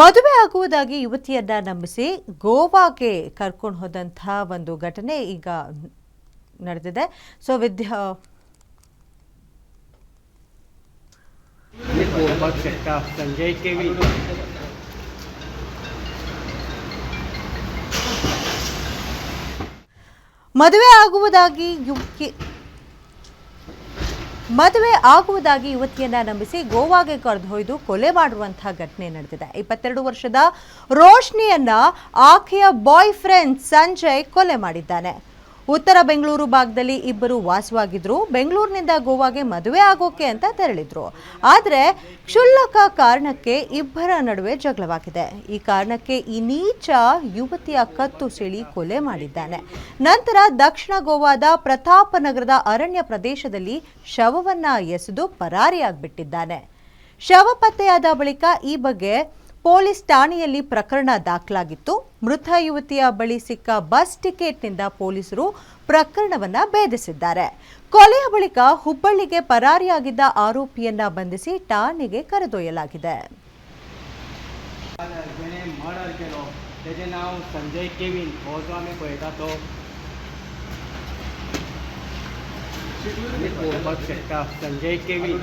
ಮದುವೆ ಆಗುವುದಾಗಿ ಯುವತಿಯನ್ನ ನಂಬಿಸಿ ಗೋವಾಗೆ ಕರ್ಕೊಂಡು ಹೋದಂತಹ ಒಂದು ಘಟನೆ ಈಗ ನಡೆದಿದೆ. ಸೊ ವಿದ್ಯಾ ಮದುವೆ ಆಗುವುದಾಗಿ ಯುವಕಿ ಮದುವೆ ಆಗುವುದಾಗಿ ಯುವತಿಯನ್ನ ನಂಬಿಸಿ ಗೋವಾಗೆ ಕರೆದೊಯ್ದು ಕೊಲೆ ಮಾಡುವಂತಹ ಘಟನೆ ನಡೆದಿದೆ. ಇಪ್ಪತ್ತೆರಡು ವರ್ಷದ ರೋಶ್ನಿಯನ್ನ ಆಕೆಯ ಬಾಯ್ ಫ್ರೆಂಡ್ ಸಂಜಯ್ ಕೊಲೆ ಮಾಡಿದ್ದಾನೆ. ಉತ್ತರ ಬೆಂಗಳೂರು ಭಾಗದಲ್ಲಿ ಇಬ್ಬರು ವಾಸವಾಗಿದ್ರು. ಬೆಂಗಳೂರಿನಿಂದ ಗೋವಾಗೆ ಮದುವೆ ಆಗೋಕೆ ಅಂತ ತೆರಳಿದ್ರು. ಆದರೆ ಕ್ಷುಲ್ಲಕ ಕಾರಣಕ್ಕೆ ಇಬ್ಬರ ನಡುವೆ ಜಗಳವಾಗಿದೆ. ಈ ಕಾರಣಕ್ಕೆ ಈ ನೀಚ ಯುವತಿಯ ಕತ್ತು ಸೆಳಿ ಕೊಲೆ ಮಾಡಿದ್ದಾನೆ. ನಂತರ ದಕ್ಷಿಣ ಗೋವಾದ ಪ್ರತಾಪನಗರದ ಅರಣ್ಯ ಪ್ರದೇಶದಲ್ಲಿ ಶವವನ್ನ ಎಸೆದು ಪರಾರಿಯಾಗಿಬಿಟ್ಟಿದ್ದಾನೆ. ಶವ ಪತ್ತೆಯಾದ ಬಳಿಕ ಈ ಬಗ್ಗೆ ಪೊಲೀಸ್ ಠಾಣೆಯಲ್ಲಿ ಪ್ರಕರಣ ದಾಖಲಾಗಿತ್ತು ಮೃತ ಯುವತಿಯ ಬಳಿ ಸಿಕ್ಕ ಬಸ್ ಟಿಕೆಟ್ನಿಂದ ಪೊಲೀಸರು ಪ್ರಕರಣವನ್ನ ಭೇದಿಸಿದ್ದಾರೆ ಕೊಲೆಯ ಬಳಿಕ ಹುಬ್ಬಳ್ಳಿಗೆ ಪರಾರಿಯಾಗಿದ್ದ ಆರೋಪಿಯನ್ನ ಬಂಧಿಸಿ ಠಾಣೆಗೆ ಕರೆದೊಯ್ಯಲಾಗಿದೆ जेणे मर्डर केलो तेजें नांव संजय केविन हो जो आमी पळयता तो ये पूर्वक सेक्टर संजय केविन